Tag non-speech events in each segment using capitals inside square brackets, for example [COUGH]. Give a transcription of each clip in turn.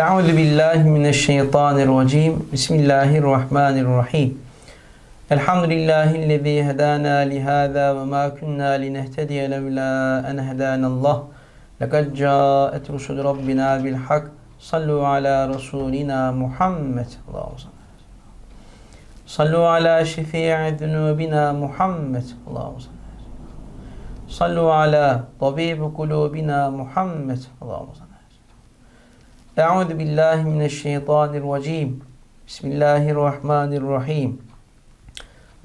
أعوذ بالله من الشيطان الرجيم. بسم الله الرحمن الرحيم. الحمد لله الذي هدانا لهذا وما كنا لنهتدي لولا أن هدانا الله. لقد جاءت رسل ربنا بالحق. صلوا على رسولنا محمد. الله صلى صلوا على شفيع ذنوبنا محمد. الله صلى صلوا على طبيب قلوبنا محمد. الله صلى Euzu billahi mineşşeytanirracim. Bismillahirrahmanirrahim.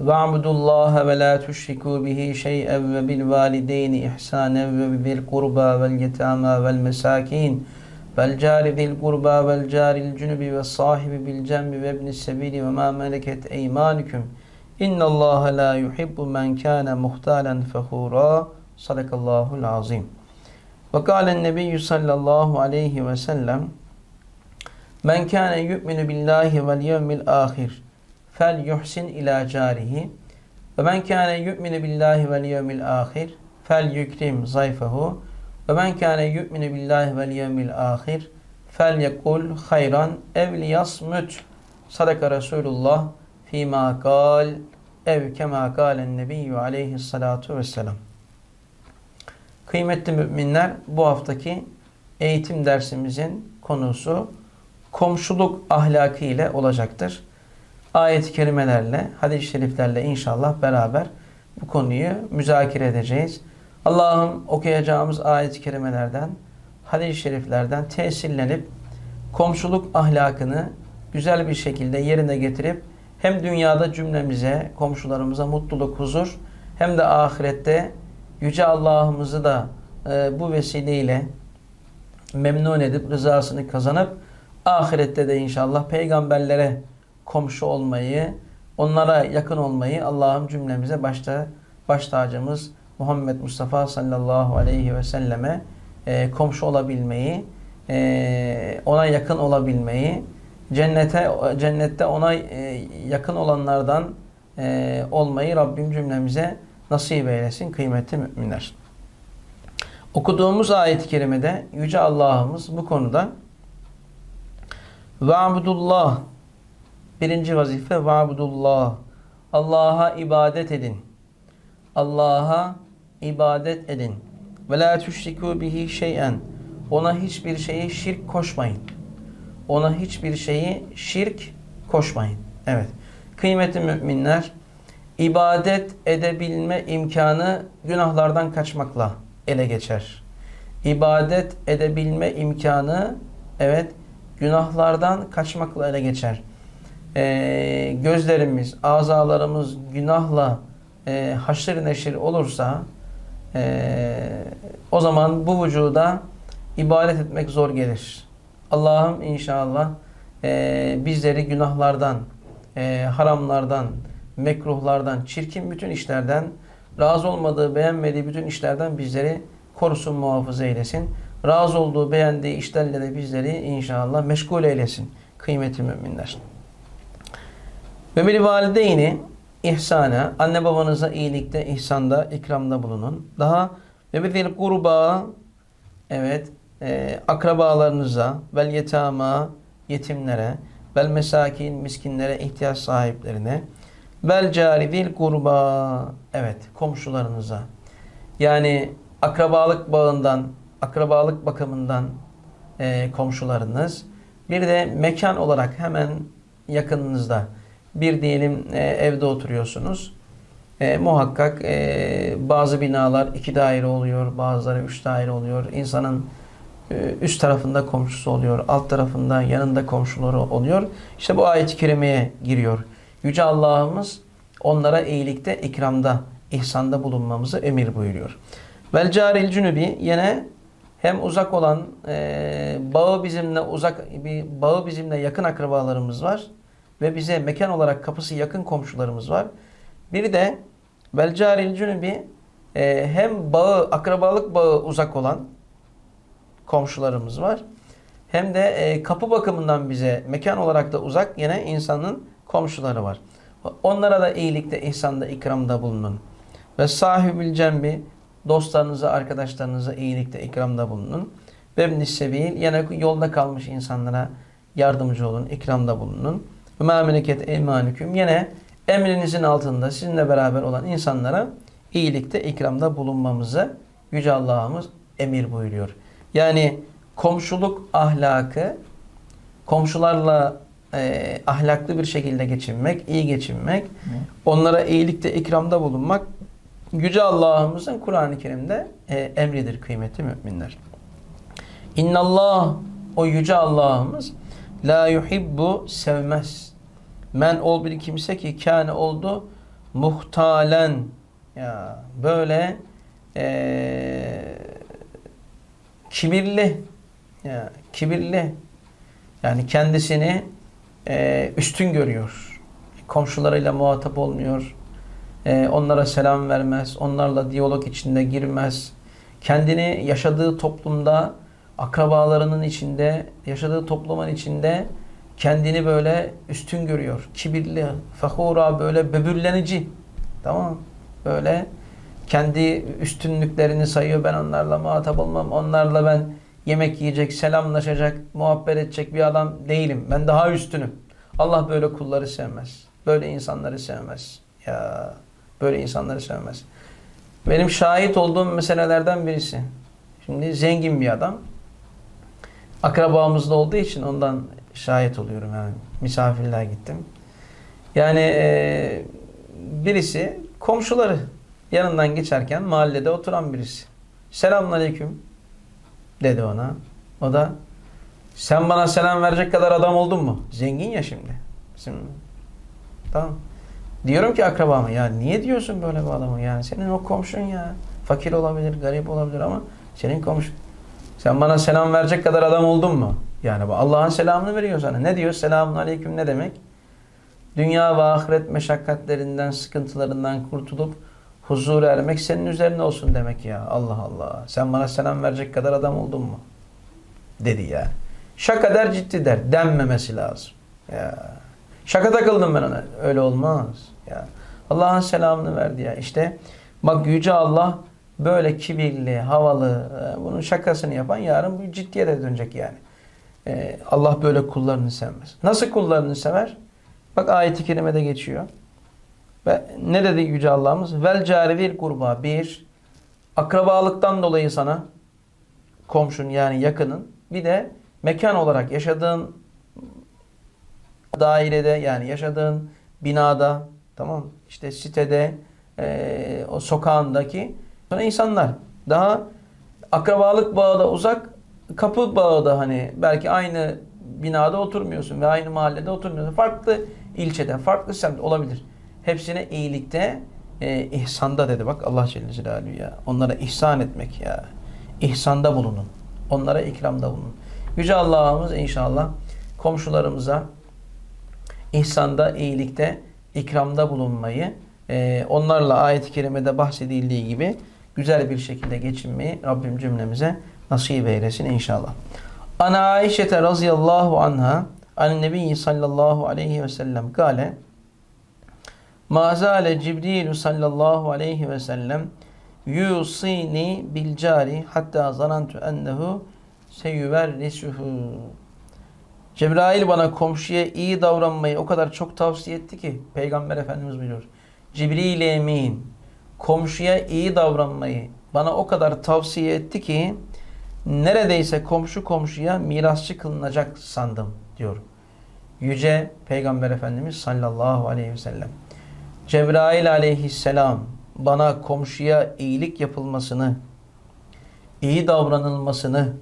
Ve'budullaha ve la tuşriku bihi şey'en ve bil valideyni ihsanen ve bil kurba vel yetama vel mesakin vel cari zil kurba vel caril cunubi ve sahibi bil cembi ve ibnis sebili ve ma meleket eymanukum. İnnallaha la yuhibbu men kana muhtalen fehura. Sadakallahul azim. Ve kâlen nebiyyü sallallahu aleyhi ve sellem Men kâne yu'minu billahi vel yevmil ahir fel yuhsin ila carihi ve men kâne yu'minu billahi vel yevmil ahir fel yukrim zayfehu. Ve men kâne yu'minu billahi vel yevmil ahir fel yekul hayran ev liyasmut. Sadaka Resulullah fîmâ kal ev kemâ kâlen nebiyyü aleyhissalâtu vesselam Kıymetli müminler bu haftaki eğitim dersimizin konusu komşuluk ahlakı ile olacaktır. Ayet-i kerimelerle, hadis-i şeriflerle inşallah beraber bu konuyu müzakere edeceğiz. Allah'ım okuyacağımız ayet-i kerimelerden, hadis-i şeriflerden tesirlenip komşuluk ahlakını güzel bir şekilde yerine getirip hem dünyada cümlemize, komşularımıza mutluluk, huzur hem de ahirette Yüce Allah'ımızı da e, bu vesileyle memnun edip rızasını kazanıp ahirette de inşallah peygamberlere komşu olmayı, onlara yakın olmayı Allah'ım cümlemize başta baş tacımız Muhammed Mustafa sallallahu aleyhi ve selleme e, komşu olabilmeyi, e, ona yakın olabilmeyi, cennete cennette ona e, yakın olanlardan e, olmayı Rabbim cümlemize nasip eylesin kıymetli müminler. Okuduğumuz ayet-i kerimede Yüce Allah'ımız bu konuda Va'budullah birinci vazife Va'budullah Allah'a ibadet edin. Allah'a ibadet edin. Ve la tüşriku bihi şey'en ona hiçbir şeyi şirk koşmayın. Ona hiçbir şeyi şirk koşmayın. Evet. Kıymetli müminler ibadet edebilme imkanı günahlardan kaçmakla ele geçer. İbadet edebilme imkanı evet günahlardan kaçmakla ele geçer. Ee, gözlerimiz, azalarımız günahla e, haşır neşir olursa e, o zaman bu vücuda ibadet etmek zor gelir. Allah'ım inşallah e, bizleri günahlardan, e, haramlardan, mekruhlardan, çirkin bütün işlerden, razı olmadığı, beğenmediği bütün işlerden bizleri korusun, muhafaza eylesin. Razı olduğu, beğendiği işlerle de bizleri inşallah meşgul eylesin. Kıymetli müminler. Ve bir valideyni ihsana, anne babanıza iyilikte, ihsanda, ikramda bulunun. Daha ve bir kurba, evet, e, akrabalarınıza, vel yetama, yetimlere, vel mesakin, miskinlere, ihtiyaç sahiplerine, vel caridil kurba, evet, komşularınıza. Yani akrabalık bağından, akrabalık bakımından e, komşularınız. Bir de mekan olarak hemen yakınınızda bir diyelim e, evde oturuyorsunuz. E, muhakkak e, bazı binalar iki daire oluyor, bazıları üç daire oluyor. İnsanın e, üst tarafında komşusu oluyor, alt tarafında yanında komşuları oluyor. İşte bu ayet-i kerimeye giriyor. Yüce Allah'ımız onlara iyilikte, ikramda, ihsanda bulunmamızı emir buyuruyor. Vel caril cünubi yine hem uzak olan e, bağı bizimle uzak bir bağı bizimle yakın akrabalarımız var ve bize mekan olarak kapısı yakın komşularımız var. Bir de vel caril cünubi e, hem bağı akrabalık bağı uzak olan komşularımız var. Hem de e, kapı bakımından bize mekan olarak da uzak yine insanın komşuları var. Onlara da iyilikte, ihsanda, ikramda bulunun. Ve sahibül cembi dostlarınıza, arkadaşlarınıza iyilikte, ikramda bulunun. Bebnis sebil yine yolda kalmış insanlara yardımcı olun, ikramda bulunun. Ve ma meleket eymanüküm yine emrinizin altında sizinle beraber olan insanlara iyilikte, ikramda bulunmamızı Yüce Allah'ımız emir buyuruyor. Yani komşuluk ahlakı komşularla e, ahlaklı bir şekilde geçinmek, iyi geçinmek, onlara iyilikte, ikramda bulunmak Yüce Allah'ımızın Kur'an-ı Kerim'de e, emridir kıymetli müminler. İnnallah o yüce Allah'ımız la yuhibbu sevmez. Men ol bir kimse ki kâne oldu muhtalen ya böyle eee kibirli ya kibirli yani kendisini eee, üstün görüyor. Komşularıyla muhatap olmuyor. Eee, onlara selam vermez. Onlarla diyalog içinde girmez. Kendini yaşadığı toplumda akrabalarının içinde, yaşadığı toplumun içinde kendini böyle üstün görüyor. Kibirli, fahura böyle böbürlenici. Tamam? Böyle kendi üstünlüklerini sayıyor. Ben onlarla muhatap olmam. Onlarla ben yemek yiyecek, selamlaşacak, muhabbet edecek bir adam değilim. Ben daha üstünüm. Allah böyle kulları sevmez. Böyle insanları sevmez. Ya böyle insanları sevmez. Benim şahit olduğum meselelerden birisi. Şimdi zengin bir adam. Akrabamızda olduğu için ondan şahit oluyorum yani. Misafirliğe gittim. Yani e, birisi komşuları yanından geçerken mahallede oturan birisi. Selamünaleyküm dedi ona. O da sen bana selam verecek kadar adam oldun mu? Zengin ya şimdi. Bizim, tamam. Diyorum ki akrabama ya niye diyorsun böyle bir adamı yani senin o komşun ya. Fakir olabilir, garip olabilir ama senin komşun. Sen bana selam verecek kadar adam oldun mu? Yani bu Allah'ın selamını veriyor sana. Ne diyor? Selamun aleyküm ne demek? Dünya ve ahiret meşakkatlerinden, sıkıntılarından kurtulup huzur ermek senin üzerine olsun demek ya. Allah Allah. Sen bana selam verecek kadar adam oldun mu? Dedi ya. Şaka der ciddi der. Denmemesi lazım. Ya. Şaka takıldım ben ona. Öyle olmaz. Ya. Allah'ın selamını verdi ya. İşte bak Yüce Allah böyle kibirli, havalı, e, bunun şakasını yapan yarın bu ciddiye de dönecek yani. E, Allah böyle kullarını sevmez. Nasıl kullarını sever? Bak ayet-i kerimede geçiyor. Ve ne dedi Yüce Allah'ımız? Vel carivir kurba. Bir, akrabalıktan dolayı sana komşun yani yakının bir de mekan olarak yaşadığın dairede yani yaşadığın binada tamam işte sitede e, o sokağındaki sonra insanlar daha akrabalık bağı da uzak kapı bağı da hani belki aynı binada oturmuyorsun ve aynı mahallede oturmuyorsun. Farklı ilçede, farklı semt olabilir. Hepsine iyilikte, e, ihsanda dedi bak Allah Celle Celaluhu ya. Onlara ihsan etmek ya. İhsanda bulunun. Onlara ikramda bulunun. Yüce Allah'ımız inşallah komşularımıza ihsanda, iyilikte, ikramda bulunmayı, e, onlarla ayet-i kerimede bahsedildiği gibi güzel bir şekilde geçinmeyi Rabbim cümlemize nasip eylesin inşallah. Ana Ayşe razıyallahu anha an Nebi sallallahu aleyhi ve sellem kale Ma zale Cibril sallallahu aleyhi ve sellem yusini bil cari hatta zanantu ennehu seyuverrisuhu Cebrail bana komşuya iyi davranmayı o kadar çok tavsiye etti ki Peygamber Efendimiz buyuruyor. Cibril emin komşuya iyi davranmayı bana o kadar tavsiye etti ki neredeyse komşu komşuya mirasçı kılınacak sandım diyor. Yüce Peygamber Efendimiz sallallahu aleyhi ve sellem. Cebrail aleyhisselam bana komşuya iyilik yapılmasını, iyi davranılmasını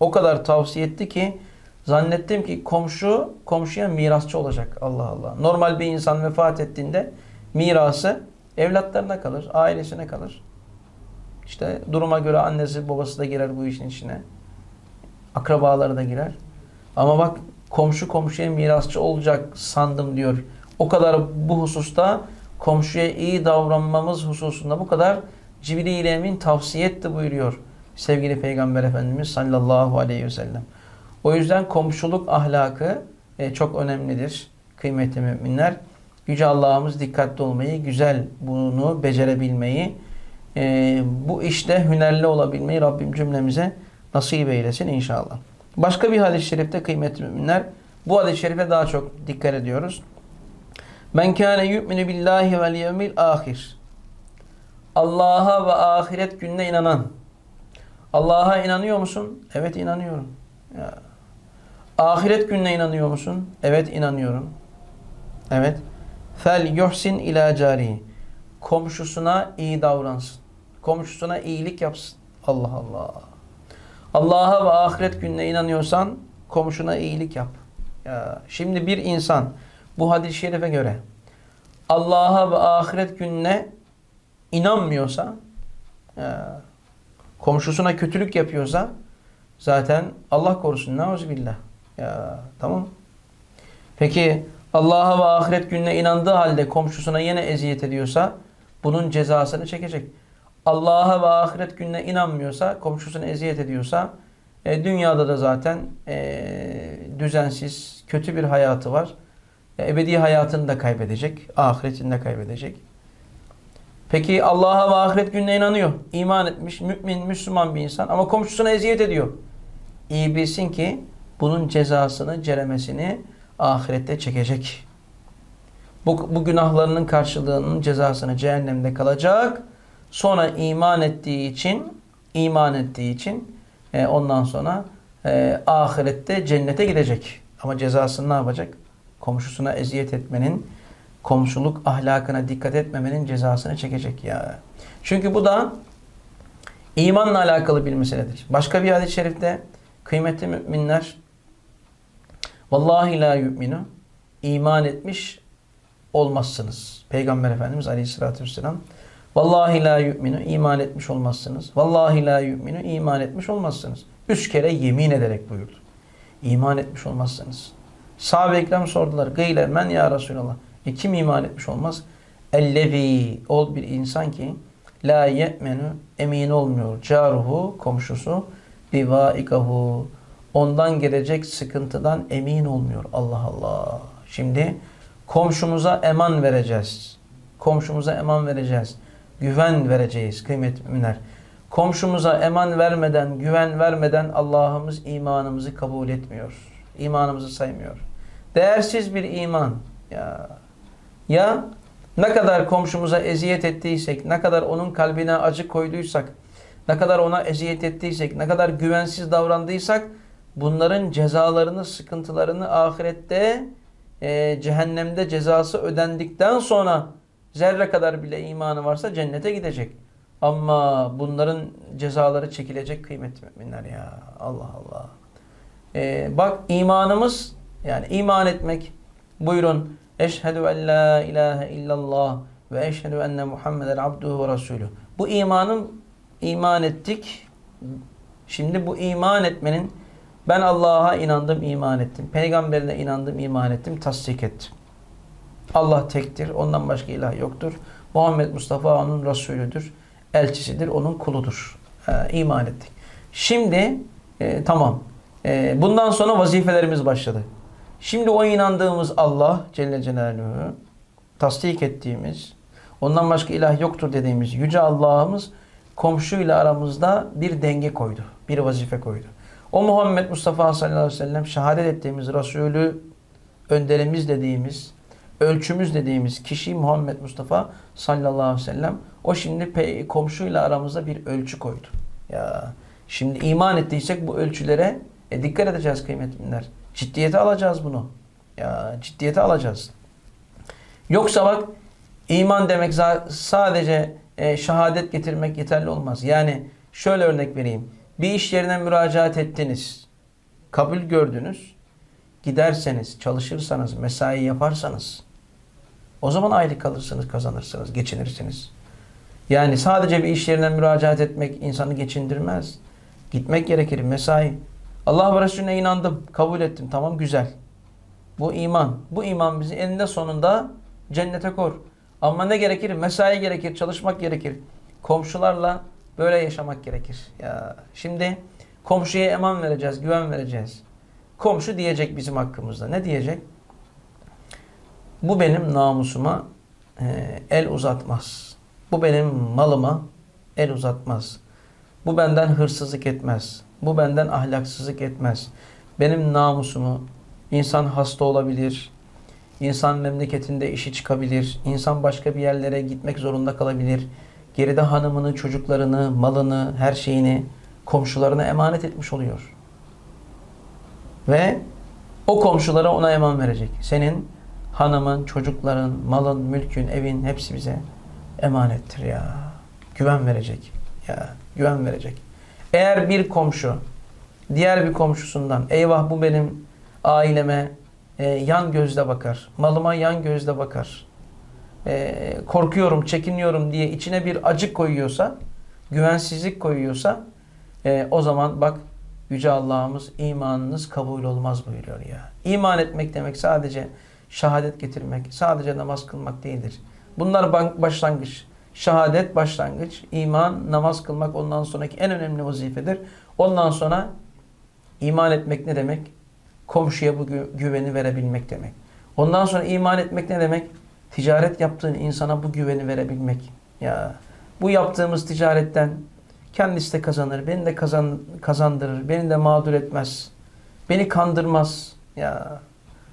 o kadar tavsiye etti ki zannettim ki komşu komşuya mirasçı olacak. Allah Allah. Normal bir insan vefat ettiğinde mirası evlatlarına kalır, ailesine kalır. İşte duruma göre annesi babası da girer bu işin içine. Akrabaları da girer. Ama bak komşu komşuya mirasçı olacak sandım diyor. O kadar bu hususta komşuya iyi davranmamız hususunda bu kadar Cibril Emin tavsiye etti buyuruyor sevgili Peygamber Efendimiz sallallahu aleyhi ve sellem. O yüzden komşuluk ahlakı e, çok önemlidir kıymetli müminler. Yüce Allah'ımız dikkatli olmayı, güzel bunu becerebilmeyi, e, bu işte hünerli olabilmeyi Rabbim cümlemize nasip eylesin inşallah. Başka bir hadis-i şerifte kıymetli müminler bu hadis-i şerife daha çok dikkat ediyoruz. Men kâne yu'minu billahi vel yevmil ahir. Allah'a ve ahiret gününe inanan. Allah'a inanıyor musun? Evet inanıyorum. Ya. Ahiret gününe inanıyor musun? Evet inanıyorum. Evet. Fel yuhsin ila cari. Komşusuna iyi davransın. Komşusuna iyilik yapsın. Allah Allah. Allah'a ve ahiret gününe inanıyorsan komşuna iyilik yap. Ya, şimdi bir insan bu hadis-i şerife göre Allah'a ve ahiret gününe inanmıyorsa ya, komşusuna kötülük yapıyorsa zaten Allah korusun. Nauzubillah. Ya tamam. Peki Allah'a ve ahiret gününe inandığı halde komşusuna yine eziyet ediyorsa bunun cezasını çekecek. Allah'a ve ahiret gününe inanmıyorsa, komşusuna eziyet ediyorsa e, dünyada da zaten e, düzensiz, kötü bir hayatı var. E, ebedi hayatını da kaybedecek, ahiretini de kaybedecek. Peki Allah'a ve ahiret gününe inanıyor, iman etmiş, mümin, Müslüman bir insan ama komşusuna eziyet ediyor. İyi bilsin ki bunun cezasını, ceremesini ahirette çekecek. Bu, bu günahlarının karşılığının cezasını cehennemde kalacak. Sonra iman ettiği için iman ettiği için e, ondan sonra e, ahirette cennete gidecek. Ama cezasını ne yapacak? Komşusuna eziyet etmenin, komşuluk ahlakına dikkat etmemenin cezasını çekecek ya. Çünkü bu da imanla alakalı bir meseledir. Başka bir hadis-i şerifte kıymetli müminler Vallahi la yu'minu iman etmiş olmazsınız. Peygamber Efendimiz Aleyhisselatü Vesselam Vallahi la yu'minu iman etmiş olmazsınız. Vallahi la yu'minu iman etmiş olmazsınız. Üç kere yemin ederek buyurdu. İman etmiş olmazsınız. Sahabe-i Ekrem sordular. Gıyler men ya Resulallah. E kim iman etmiş olmaz? Ellevi ol bir insan ki la ye'menu emin olmuyor. Caruhu komşusu bivaikahu ondan gelecek sıkıntıdan emin olmuyor. Allah Allah. Şimdi komşumuza eman vereceğiz. Komşumuza eman vereceğiz. Güven vereceğiz kıymetli müminler. Komşumuza eman vermeden, güven vermeden Allah'ımız imanımızı kabul etmiyor. İmanımızı saymıyor. Değersiz bir iman. Ya, ya ne kadar komşumuza eziyet ettiysek, ne kadar onun kalbine acı koyduysak, ne kadar ona eziyet ettiysek, ne kadar güvensiz davrandıysak bunların cezalarını, sıkıntılarını ahirette e, cehennemde cezası ödendikten sonra zerre kadar bile imanı varsa cennete gidecek. Ama bunların cezaları çekilecek kıymetli müminler ya. Allah Allah. E, bak imanımız yani iman etmek. Buyurun. Eşhedü en la ilahe illallah ve eşhedü enne Muhammeden abduhu ve resulü. Bu imanın iman ettik. Şimdi bu iman etmenin ben Allah'a inandım, iman ettim. Peygamberine inandım, iman ettim, tasdik ettim. Allah tektir, ondan başka ilah yoktur. Muhammed Mustafa onun Resulüdür, elçisidir, onun kuludur. Ee, iman ettik. Şimdi e, tamam. E, bundan sonra vazifelerimiz başladı. Şimdi o inandığımız Allah Celle Celaluhu, tasdik ettiğimiz, ondan başka ilah yoktur dediğimiz yüce Allah'ımız komşuyla aramızda bir denge koydu. Bir vazife koydu. O Muhammed Mustafa sallallahu aleyhi ve sellem şehadet ettiğimiz Resulü önderimiz dediğimiz, ölçümüz dediğimiz kişi Muhammed Mustafa sallallahu aleyhi ve sellem o şimdi komşuyla aramızda bir ölçü koydu. Ya şimdi iman ettiysek bu ölçülere e, dikkat edeceğiz kıymetliler. Ciddiyete alacağız bunu. Ya ciddiyete alacağız. Yoksa bak iman demek sadece e, şehadet getirmek yeterli olmaz. Yani şöyle örnek vereyim. Bir iş yerine müracaat ettiniz. Kabul gördünüz. Giderseniz, çalışırsanız, mesai yaparsanız o zaman aylık kalırsınız, kazanırsınız, geçinirsiniz. Yani sadece bir iş yerine müracaat etmek insanı geçindirmez. Gitmek gerekir, mesai. Allah ve Resulüne inandım, kabul ettim. Tamam güzel. Bu iman. Bu iman bizi eninde sonunda cennete kor. Ama ne gerekir? Mesai gerekir, çalışmak gerekir. Komşularla Böyle yaşamak gerekir. Ya şimdi komşuya eman vereceğiz, güven vereceğiz. Komşu diyecek bizim hakkımızda. Ne diyecek? Bu benim namusuma e, el uzatmaz. Bu benim malıma el uzatmaz. Bu benden hırsızlık etmez. Bu benden ahlaksızlık etmez. Benim namusumu, insan hasta olabilir, insan memleketinde işi çıkabilir, insan başka bir yerlere gitmek zorunda kalabilir. Geride hanımını, çocuklarını, malını, her şeyini komşularına emanet etmiş oluyor. Ve o komşulara ona eman verecek. Senin hanımın, çocukların, malın, mülkün, evin hepsi bize emanettir ya. Güven verecek. Ya güven verecek. Eğer bir komşu diğer bir komşusundan eyvah bu benim aileme e, yan gözle bakar. Malıma yan gözle bakar. E, korkuyorum, çekiniyorum diye içine bir acı koyuyorsa, güvensizlik koyuyorsa e, o zaman bak Yüce Allah'ımız imanınız kabul olmaz buyuruyor ya. İman etmek demek sadece şehadet getirmek, sadece namaz kılmak değildir. Bunlar başlangıç. Şehadet başlangıç, iman, namaz kılmak ondan sonraki en önemli vazifedir. Ondan sonra iman etmek ne demek? Komşuya bu gü güveni verebilmek demek. Ondan sonra iman etmek ne demek? Ticaret yaptığın insana bu güveni verebilmek. Ya bu yaptığımız ticaretten kendisi de kazanır, beni de kazan kazandırır, beni de mağdur etmez. Beni kandırmaz. Ya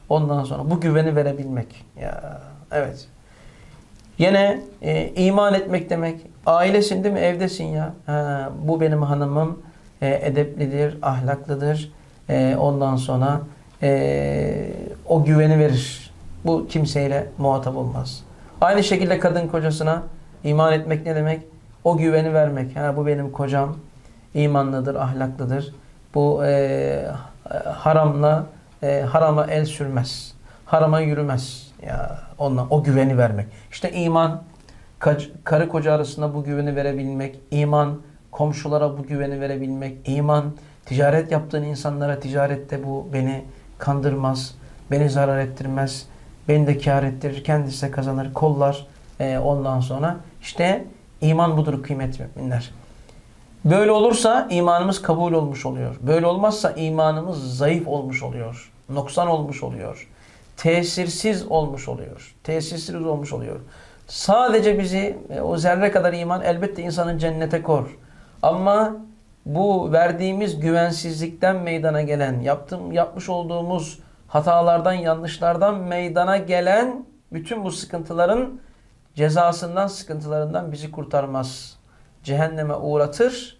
ondan sonra bu güveni verebilmek. Ya evet. Yine e, iman etmek demek. Ailesin değil mi? Evdesin ya. Ha, bu benim hanımım. E, edeplidir, ahlaklıdır. E, ondan sonra e, o güveni verir. Bu kimseyle muhatap olmaz. Aynı şekilde kadın kocasına iman etmek ne demek? O güveni vermek. Ha, bu benim kocam. imanlıdır, ahlaklıdır. Bu e, haramla e, harama el sürmez. Harama yürümez. Ya onunla o güveni vermek. İşte iman karı koca arasında bu güveni verebilmek, iman komşulara bu güveni verebilmek, iman ticaret yaptığın insanlara ticarette bu beni kandırmaz, beni zarar ettirmez, beni de kar ettirir, kendisi de kazanır, kollar e, ondan sonra. işte iman budur kıymetli müminler. Böyle olursa imanımız kabul olmuş oluyor. Böyle olmazsa imanımız zayıf olmuş oluyor. Noksan olmuş oluyor tesirsiz olmuş oluyor. Tesirsiz olmuş oluyor. Sadece bizi e, o zerre kadar iman elbette insanın cennete kor. Ama bu verdiğimiz güvensizlikten meydana gelen, yaptım yapmış olduğumuz hatalardan, yanlışlardan meydana gelen bütün bu sıkıntıların cezasından, sıkıntılarından bizi kurtarmaz. Cehenneme uğratır.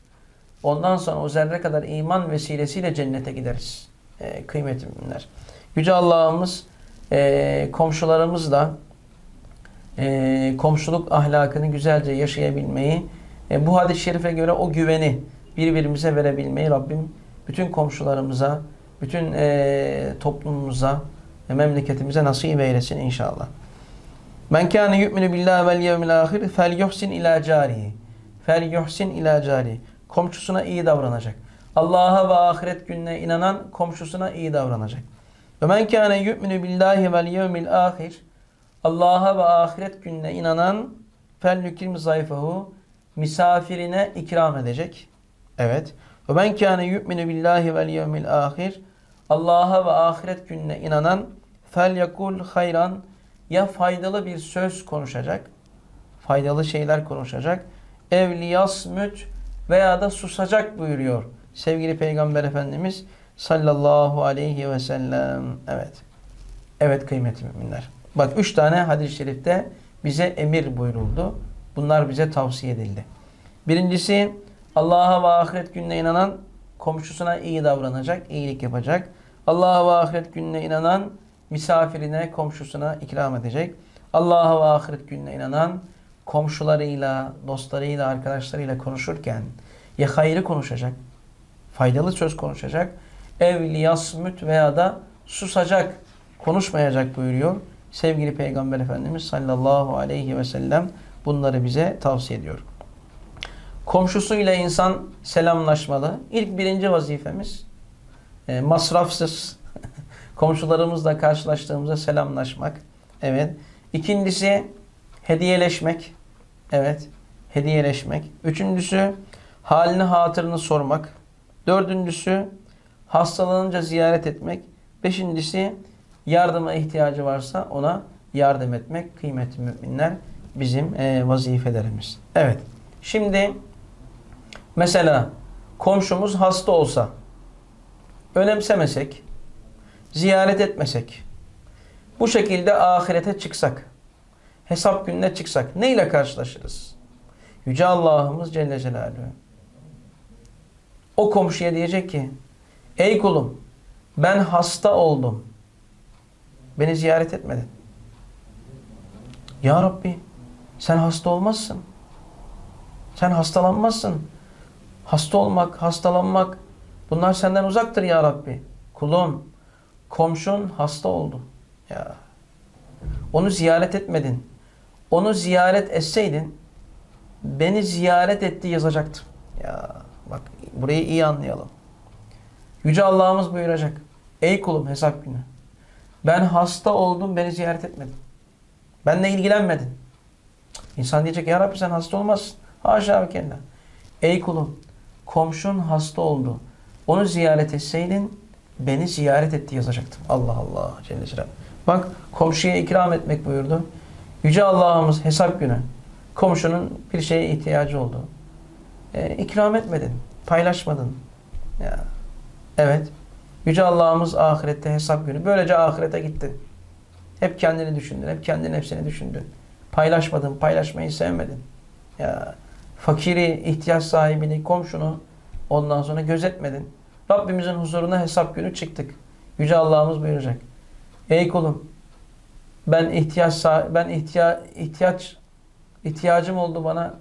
Ondan sonra o zerre kadar iman vesilesiyle cennete gideriz. E, kıymetli müminler. Yüce Allah'ımız e, komşularımızla e, komşuluk ahlakını güzelce yaşayabilmeyi, e, bu hadis-i şerife göre o güveni birbirimize verebilmeyi Rabbim bütün komşularımıza, bütün e, toplumumuza ve memleketimize nasip eylesin inşallah. Men kâne yu'minu billahi vel yevmil ahir fel yuhsin ila carihi. Fel yuhsin ila carihi. Komşusuna iyi davranacak. Allah'a ve ahiret gününe inanan komşusuna iyi davranacak. Ve men kâne yu'minu billahi vel yevmil ahir Allah'a ve ahiret gününe inanan fel yukrim zayfahu misafirine ikram edecek. Evet. Ve men kâne yu'minu billahi vel yevmil ahir Allah'a ve ahiret gününe inanan fel yakul hayran ya faydalı bir söz konuşacak, faydalı şeyler konuşacak, evliyasmüt veya da susacak buyuruyor sevgili Peygamber Efendimiz sallallahu aleyhi ve sellem. Evet. Evet kıymetli müminler. Bak üç tane hadis-i şerifte bize emir buyuruldu. Bunlar bize tavsiye edildi. Birincisi Allah'a ve ahiret gününe inanan komşusuna iyi davranacak, iyilik yapacak. Allah'a ve ahiret gününe inanan misafirine, komşusuna ikram edecek. Allah'a ve ahiret gününe inanan komşularıyla, dostlarıyla, arkadaşlarıyla konuşurken ya hayrı konuşacak, faydalı söz konuşacak evli yasmüt veya da susacak, konuşmayacak buyuruyor. Sevgili Peygamber Efendimiz sallallahu aleyhi ve sellem bunları bize tavsiye ediyor. Komşusuyla insan selamlaşmalı. İlk birinci vazifemiz e, masrafsız [LAUGHS] komşularımızla karşılaştığımızda selamlaşmak. Evet. İkincisi hediyeleşmek. Evet. Hediyeleşmek. Üçüncüsü halini hatırını sormak. Dördüncüsü hastalanınca ziyaret etmek. Beşincisi yardıma ihtiyacı varsa ona yardım etmek. Kıymetli müminler bizim e, vazifelerimiz. Evet. Şimdi Mesela komşumuz hasta olsa önemsemesek, ziyaret etmesek, bu şekilde ahirete çıksak, hesap gününe çıksak ne ile karşılaşırız? Yüce Allah'ımız Celle Celaluhu. O komşuya diyecek ki, ey kulum ben hasta oldum. Beni ziyaret etmedin. Ya Rabbi sen hasta olmazsın. Sen hastalanmazsın. Hasta olmak, hastalanmak bunlar senden uzaktır ya Rabbi. Kulum, komşun hasta oldu. Ya. Onu ziyaret etmedin. Onu ziyaret etseydin beni ziyaret etti yazacaktım. Ya bak burayı iyi anlayalım. Yüce Allah'ımız buyuracak. Ey kulum hesap günü. Ben hasta oldum beni ziyaret etmedin. Benle ilgilenmedin. İnsan diyecek ya Rabbi sen hasta olmazsın. Haşa ve kella. Ey kulum komşun hasta oldu. Onu ziyaret etseydin beni ziyaret etti yazacaktım. Allah Allah Celle Celaluhu. Bak komşuya ikram etmek buyurdu. Yüce Allah'ımız hesap günü komşunun bir şeye ihtiyacı oldu. E, ikram etmedin. Paylaşmadın. Ya. Evet. Yüce Allah'ımız ahirette hesap günü. Böylece ahirete gittin. Hep kendini düşündün. Hep kendin hepsini düşündün. Paylaşmadın. Paylaşmayı sevmedin. Ya fakiri, ihtiyaç sahibini, komşunu ondan sonra gözetmedin. Rabbimizin huzuruna hesap günü çıktık. Yüce Allah'ımız buyuracak. Ey kulum ben ihtiyaç ben ihtiya ihtiyaç ihtiyacım oldu bana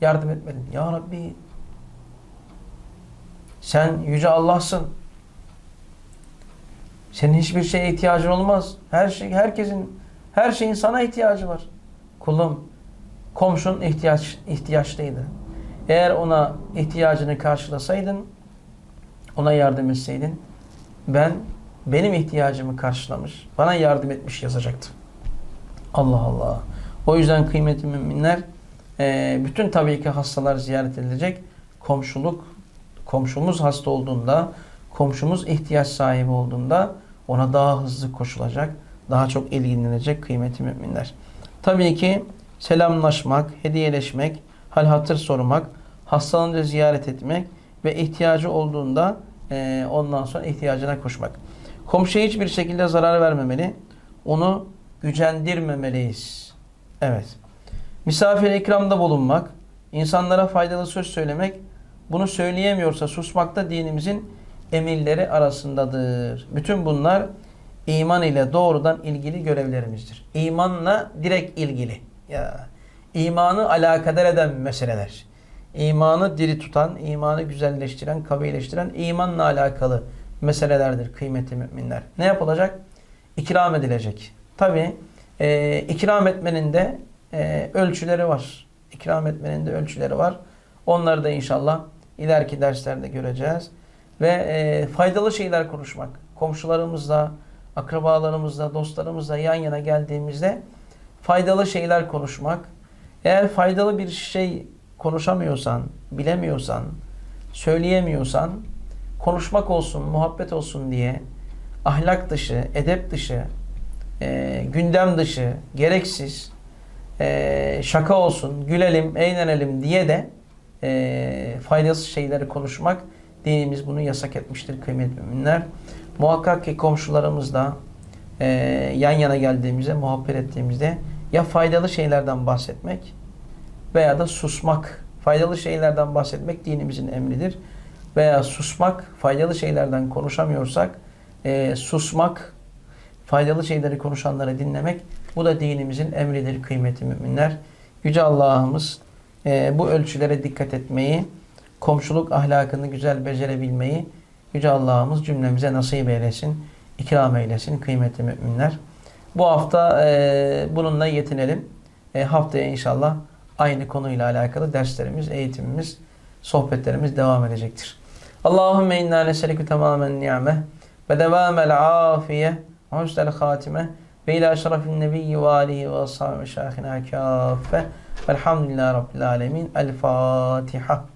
yardım etmedin. Ya Rabbi sen yüce Allah'sın. Senin hiçbir şeye ihtiyacın olmaz. Her şey herkesin her şeyin sana ihtiyacı var. Kulum komşun ihtiyaç ihtiyaçlıydı. Eğer ona ihtiyacını karşılasaydın, ona yardım etseydin, ben benim ihtiyacımı karşılamış, bana yardım etmiş yazacaktım. Allah Allah. O yüzden kıymetli müminler, e, bütün tabii ki hastalar ziyaret edilecek. Komşuluk, komşumuz hasta olduğunda, komşumuz ihtiyaç sahibi olduğunda ona daha hızlı koşulacak, daha çok ilgilenecek kıymetli müminler. Tabii ki selamlaşmak, hediyeleşmek, hal hatır sormak, hastalanınca ziyaret etmek ve ihtiyacı olduğunda e, ondan sonra ihtiyacına koşmak. Komşuya hiçbir şekilde zarar vermemeli. Onu gücendirmemeliyiz. Evet. Misafir ikramda bulunmak, insanlara faydalı söz söylemek, bunu söyleyemiyorsa susmak da dinimizin emirleri arasındadır. Bütün bunlar iman ile doğrudan ilgili görevlerimizdir. İmanla direkt ilgili. Ya imanı alakadar eden meseleler. İmanı diri tutan, imanı güzelleştiren, kabileştiren imanla alakalı meselelerdir kıymetli müminler. Ne yapılacak? İkram edilecek. Tabi e, ikram etmenin de e, ölçüleri var. İkram etmenin de ölçüleri var. Onları da inşallah ileriki derslerde göreceğiz. Ve e, faydalı şeyler konuşmak. Komşularımızla, akrabalarımızla, dostlarımızla yan yana geldiğimizde faydalı şeyler konuşmak. Eğer faydalı bir şey konuşamıyorsan, bilemiyorsan, söyleyemiyorsan konuşmak olsun, muhabbet olsun diye ahlak dışı, edep dışı, e, gündem dışı, gereksiz, e, şaka olsun, gülelim, eğlenelim diye de e, faydasız şeyleri konuşmak dinimiz bunu yasak etmiştir kıymetli müminler. Muhakkak ki komşularımızla e, yan yana geldiğimizde, muhabbet ettiğimizde ya faydalı şeylerden bahsetmek veya da susmak. Faydalı şeylerden bahsetmek dinimizin emridir. Veya susmak, faydalı şeylerden konuşamıyorsak e, susmak, faydalı şeyleri konuşanları dinlemek bu da dinimizin emridir kıymetli müminler. Yüce Allah'ımız e, bu ölçülere dikkat etmeyi, komşuluk ahlakını güzel becerebilmeyi Yüce Allah'ımız cümlemize nasip eylesin, ikram eylesin kıymetli müminler. Bu hafta e, bununla yetinelim. E, haftaya inşallah aynı konuyla alakalı derslerimiz, eğitimimiz, sohbetlerimiz devam edecektir. Allahümme inna neselekü tamamen ni'me ve devamel afiye ve husnel hatime ve ila şerefin nebiyyi ve alihi ve ashabi meşâhina kâffe velhamdülillahi rabbil alemin. El Fatiha.